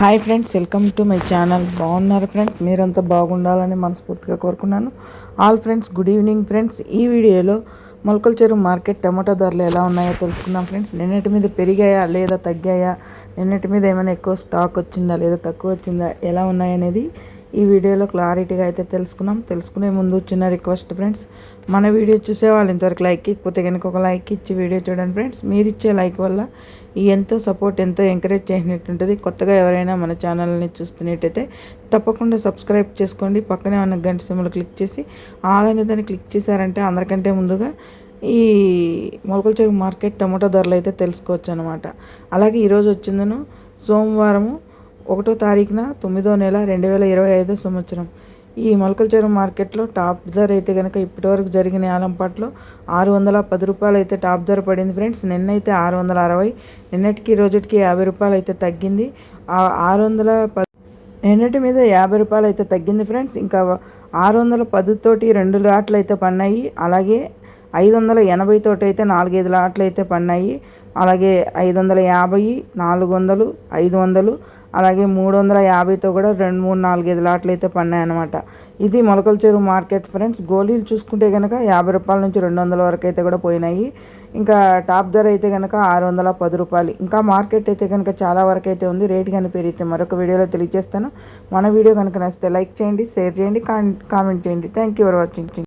Hi friends welcome to my channel బాగున్నారు friends మీరంతా బాగుండాలని మనస్ఫూర్తిగా కోరుకున్నాను. All friends good evening friends ఈ వీడియోలో మొలకల చెరువు మార్కెట్ టమాటో ధరలు ఎలా ఉన్నాయో తెలుసుకుందాం ఫ్రెండ్స్ నిన్నటి మీద పెరిగాయా లేదా తగ్గాయా? నిన్నటి మీద ఏమైనా ఎక్కువ స్టాక్ వచ్చిందా లేదా తక్కువ వచ్చిందా? ఎలా ఉన్నాయనేది ఈ వీడియోలో క్లారిటీగా అయితే తెలుసుకున్నాం తెలుసుకునే ముందు చిన్న రిక్వెస్ట్ ఫ్రెండ్స్ మన వీడియో చూసే వాళ్ళు ఇంతవరకు లైక్ ఇకపోతే కనుక ఒక లైక్ ఇచ్చి వీడియో చూడండి ఫ్రెండ్స్ మీరు ఇచ్చే లైక్ వల్ల ఎంతో సపోర్ట్ ఎంతో ఎంకరేజ్ చేసినట్టుంటుంది. కొత్తగా ఎవరైనా మన ఛానల్ని చూస్తున్నట్టయితే తప్పకుండా సబ్స్క్రైబ్ చేసుకోండి. పక్కనే ఉన్న గంట సిమ్లు క్లిక్ చేసి ఆల్ అనే దాన్ని క్లిక్ చేశారంటే అందరికంటే ముందుగా ఈ మొలకల చెరువు మార్కెట్ టమాటో ధరలు అయితే తెలుసుకోవచ్చు అనమాట అలాగే ఈరోజు వచ్చిందను సోమవారము ఒకటో తారీఖున తొమ్మిదో నెల రెండు వేల ఇరవై ఐదో సంవత్సరం. ఈ మొలకల చెరువు మార్కెట్లో టాప్ ధర అయితే కనుక ఇప్పటివరకు జరిగిన ఆలంపాట్లో ఆరు వందల పది రూపాయలు అయితే టాప్ ధర పడింది ఫ్రెండ్స్. నిన్నైతే ఆరు వందల అరవై నిన్నటికి రోజుకి యాభై రూపాయలు అయితే తగ్గింది ఆరు వందల పది నిన్నటి మీద యాభై రూపాయలు అయితే తగ్గింది ఫ్రెండ్స్. ఇంకా ఆరు వందల పదితోటి రెండు లాట్లు అయితే పడినాయి అలాగే ఐదు వందల ఎనభై తోటి అయితే నాలుగైదు లాట్లు అయితే పడినాయి అలాగే ఐదు వందల యాభై నాలుగు వందలు ఐదు వందలు అలాగే మూడు వందల యాభైతో కూడా రెండు మూడు నాలుగైదు లాట్లు అయితే పడినాయన్నమాట ఇది మొలకల చెరువు మార్కెట్ ఫ్రెండ్స్. గోళీలు చూసుకుంటే కనుక యాభై రూపాయల నుంచి రెండు వందల వరకు అయితే కూడా పోయినాయి. ఇంకా టాప్ ధర అయితే కనుక ఆరు వందల పది రూపాయలు. ఇంకా మార్కెట్ అయితే కనుక చాలా వరకు అయితే ఉంది. రేట్ కానీ పెరిగితే మరొక వీడియోలో తెలియజేస్తాను. మన వీడియో కనుక నచ్చితే లైక్ చేయండి షేర్ చేయండి కామెంట్ చేయండి. Thank you for watching